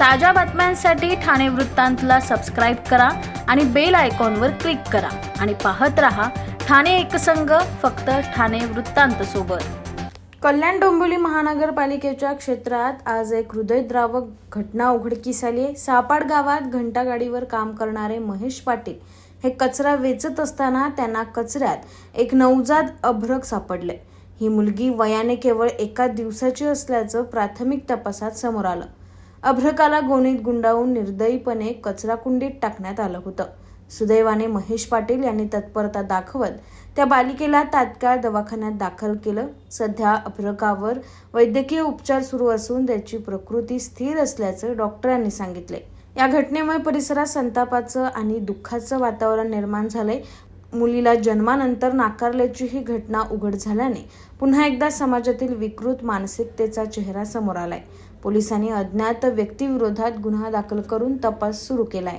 ताज्या बातम्यांसाठी ठाणे वृत्तांतला सबस्क्राईब करा आणि बेल आयकॉनवर क्लिक करा. आणि पाहत रहा ठाणे एकसंघ फक्त ठाणे वृत्तांत सोबत. कल्याण डोंबिवली महानगरपालिकेच्या क्षेत्रात आज एक हृदयद्रावक घटना उघडकीस आली आहे. सापाड गावात घंटागाडीवर काम करणारे महेश पाटील हे कचरा वेचत असताना त्यांना कचऱ्यात एक नवजात अभ्रक सापडले. ही मुलगी वयाने केवळ एका दिवसाची असल्याचं प्राथमिक तपासात समोर आलं. अभ्रकाला गोणीत गुंडाळून निर्दयीपणे कचरा कुंडीत टाकण्यात आलं होतं. सुदैवाने महेश पाटील यांनी तत्परता दाखवत त्या बालिकेला तात्काळ दवाखान्यात दाखल केलं. सध्या अभ्रकावर वैद्यकीय उपचार सुरू असून त्याची प्रकृती स्थिर असल्याचं डॉक्टरांनी सांगितले या घटनेमुळे परिसरात संतापाचं आणि दुःखाचं वातावरण निर्माण झालंय. मुलीला जन्मानंतर नाकारल्याची ही घटना उघड झाल्याने पुन्हा एकदा समाजातील विकृत मानसिकतेचा चेहरा समोर आलाय. पोलिसांनी अज्ञात व्यक्तीविरोधात गुन्हा दाखल करून तपास सुरू केलाय.